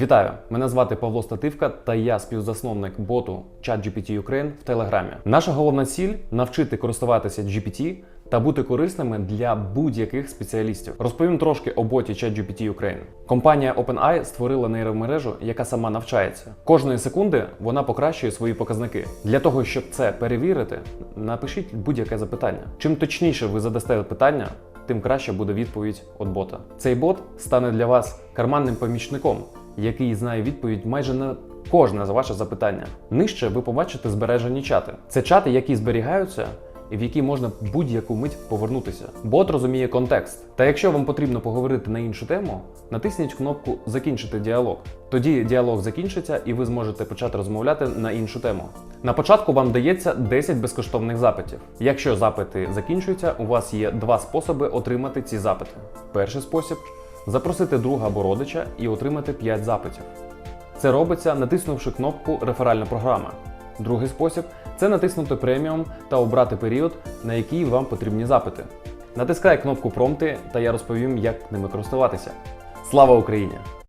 Вітаю! Мене звати Павло Стативка та я співзасновник боту ChatGPT Ukraine в Телеграмі. Наша головна ціль навчити користуватися GPT та бути корисними для будь-яких спеціалістів. Розповім трошки о боті ChatGPT Ukraine. Компанія OpenAI створила нейромережу, яка сама навчається. Кожної секунди вона покращує свої показники. Для того, щоб це перевірити, напишіть будь-яке запитання. Чим точніше ви задасте питання, тим краще буде відповідь від бота. Цей бот стане для вас карманним помічником, який знає відповідь майже на кожне ваше запитання. Нижче ви побачите збережені чати. Це чати, які зберігаються. І в які можна будь-яку мить повернутися. Бот розуміє контекст. Та якщо вам потрібно поговорити на іншу тему, натисніть кнопку Закінчити діалог. Тоді діалог закінчиться, і ви зможете почати розмовляти на іншу тему. На початку вам дається 10 безкоштовних запитів. Якщо запити закінчуються, у вас є два способи отримати ці запити. Перший спосіб запросити друга або родича і отримати 5 запитів. Це робиться, натиснувши кнопку Реферальна програма. Другий спосіб це натиснути преміум та обрати період, на який вам потрібні запити. Натискай кнопку Промти, та я розповім, як ними користуватися. Слава Україні!